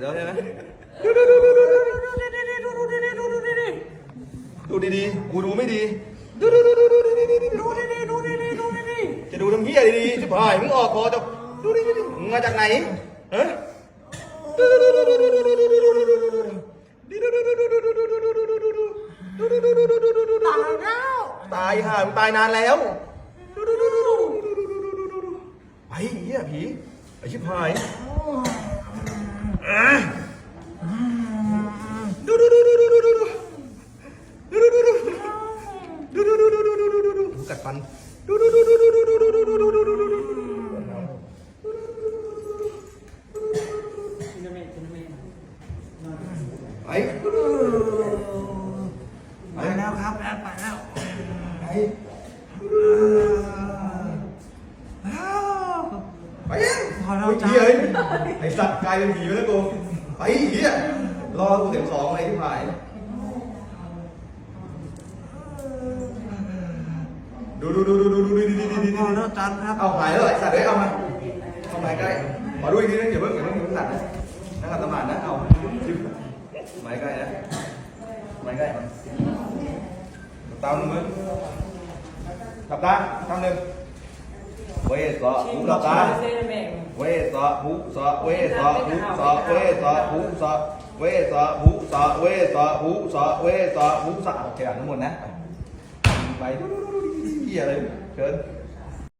แล้วใช่ไหมดูดีๆ กูดูไม่ดี ดูดูดูดูดูดีดีดูดีดีดูดีดีดูดีดีจะดูทำเหี้ยดีๆจะพายมึงออกคอจะดูดีดีมึงมาจากไหนเฮะดูดูดูดูดูดูดูดูดูดูดูดูตายห่ามึงตายนานแล้วไปเหี้ยผีไอชิบหาย ดูดูดูดูดูดูดูดูดูกัดฟันดูดูดูดูดูดูดูดูดูดูดูดูดูไปไปแล้วครับแล้วไปแล้วไปแล้วไปยังพอแล้วจ้าเหี้ไอ้สัตว์กลายเป็นผีไปแล้วกูไปเหี้ยรอกูเข็มสองอะไอ้ที่ผ่าย ดูดูดูดูดูดูดูดูดูดูพอแล้วจันครับเอาหายแล้วไอ้สัตว์เอ้ยเอามาเข้ามาใกล้ขอดูอีกทีนึงอย่าเพิ่งอย่าเพิ่งอย่าเพิ่งตัดนะนั่งขัดสมาธินะเอาจิ้มมาใกล้นะมาใกล้ตามมือหลับตาทำหนึ่งเว้ยสอหูหลับตาเวสะหุสะเวสะหุสะเวสะหุสะเวสะหุสะเวสะหุสะเวสะหุสะโอเคอ่านทั้งหมดนะ vai. E era, entendeu?